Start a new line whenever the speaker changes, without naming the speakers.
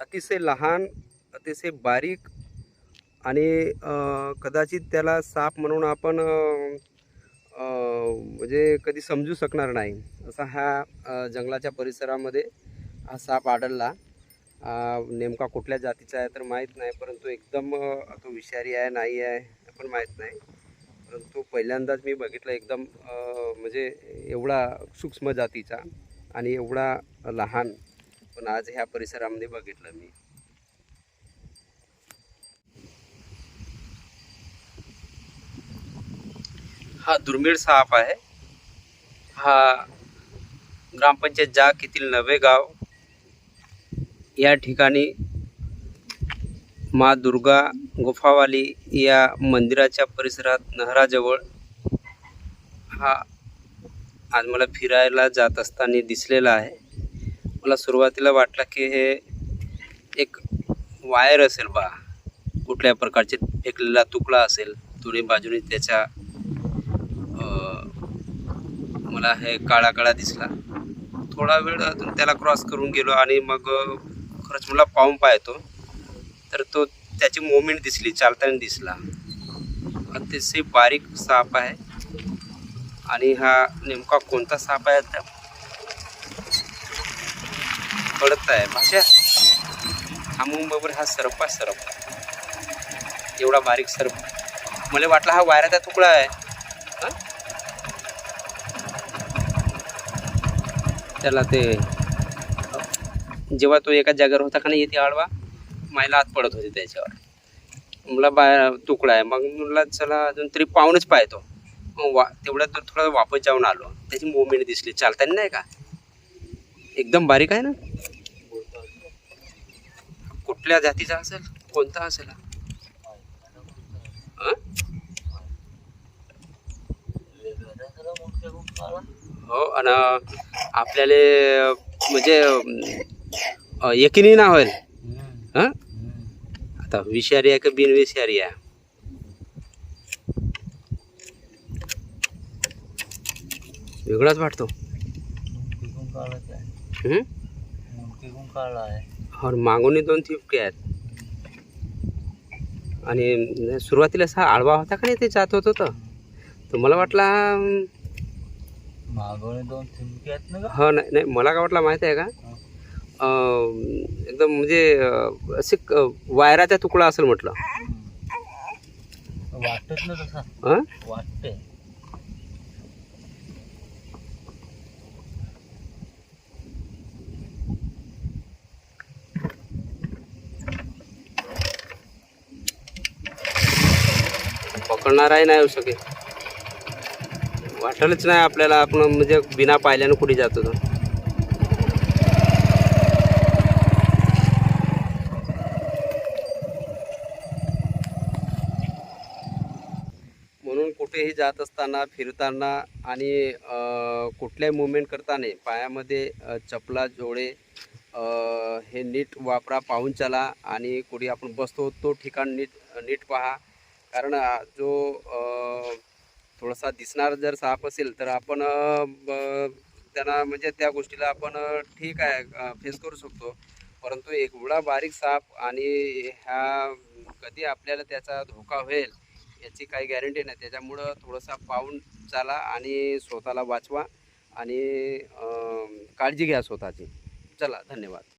अतिशय लहान अतिशय बारीक आणि कदाचित त्याला साप म्हणून आपण म्हणजे कधी समजू शकणार नाही. असा हा जंगलाच्या परिसरामध्ये हा साप आढळला. नेमका कुठल्या जातीचा आहे तर माहीत नाही परंतु एकदम तो विषारी आहे नाही आहे पण माहीत नाही. परंतु पहिल्यांदाच मी बघितलं एकदम म्हणजे एवढा सूक्ष्म जातीचा आणि एवढा लहान पण आज ह्या परिसरामध्ये बघितलं मी. हा दुर्मिळ साप आहे. हा ग्रामपंचायत जाग येथील नवे गाव. या ठिकाणी मा दुर्गा गुफावाली या मंदिराच्या परिसरात नहराजवळ हा आज मला फिरायला जात असताना दिसलेला आहे. मला सुरुवातीला वाटलं की हे एक वायर असेल बा. कुठल्या प्रकारचे फेकलेला तुकडा असेल दोन्ही बाजूने त्याच्या मला हे काळा काळा दिसला. थोडा वेळ अजून त्याला क्रॉस करून गेलो आणि मग खरंच मला पाहून पाहतो. तर तो त्याची मोमेंट दिसली चालताना दिसला. अतिशय बारीक साप आहे. आणि हा नेमका कोणता साप आहे? त्या कळत आहे भाषा थांबून बरोबर हा सरपा सरप. एवढा बारीक सरप. मला वाटलं हा वायराचा तुकडा आहे. त्याला ते जेव्हा तो एका जागेवर होता का नाही येते आडवा मायला आत पडत होते त्याच्यावर. मला बा तुकडा आहे. मग मला चला अजून तरी पाहूनच पाहतो. वा तेवढ्यात तर थोडा वापस जाऊन आलो. त्याची मुवमेंट दिसली. चालताना नाही का? एकदम बारीक आहे ना? कुठल्या जातीचा असेल? कोणता असेल? हा? आणि आपल्याला म्हणजे यकिनी ना होईल. हं? आता विषारी आहे का बिनविषारी आहे? वेगळाच वाटतो. हं? और मागून दोन थिपके आहेत. आणि सुरुवातीला असा आळवा होता का नाही ते जात होत होतं? तर मला वाटला
मागवणे दोन थिंबके आहेत ना
हो नाही नाही मला काय वाटलं माहिती आहे का? एकदम म्हणजे असे वायराचा तुकडा असेल म्हटलं.
वाटत ना तसा.
हं?
वाटते
पकडणाराही नाही येऊ शकेल. वाटलंच नाही आपल्याला आपण म्हणजे बिना पाहिल्यानं कुठे जातो तो. म्हणून कुठेही जात असताना फिरताना आणि कुठल्याही मुवमेंट करताना पायामध्ये चपला जोडे हे नीट वापरा पाहून चला आणि कुठे आपण बसतो तो ठिकाण नीट नीट पहा. कारण जो थोडासा दिसणार जर साप असेल तर आपण त्यांना म्हणजे त्या गोष्टीला आपण ठीक आहे फेस करू शकतो. परंतु एवढा बारीक साप आणि ह्या कधी आपल्याला त्याचा धोका होईल याची काही गॅरंटी नाही. त्याच्यामुळं थोडंसं पाहून चाला आणि स्वतःला वाचवा आणि काळजी घ्या स्वतःची. चला धन्यवाद.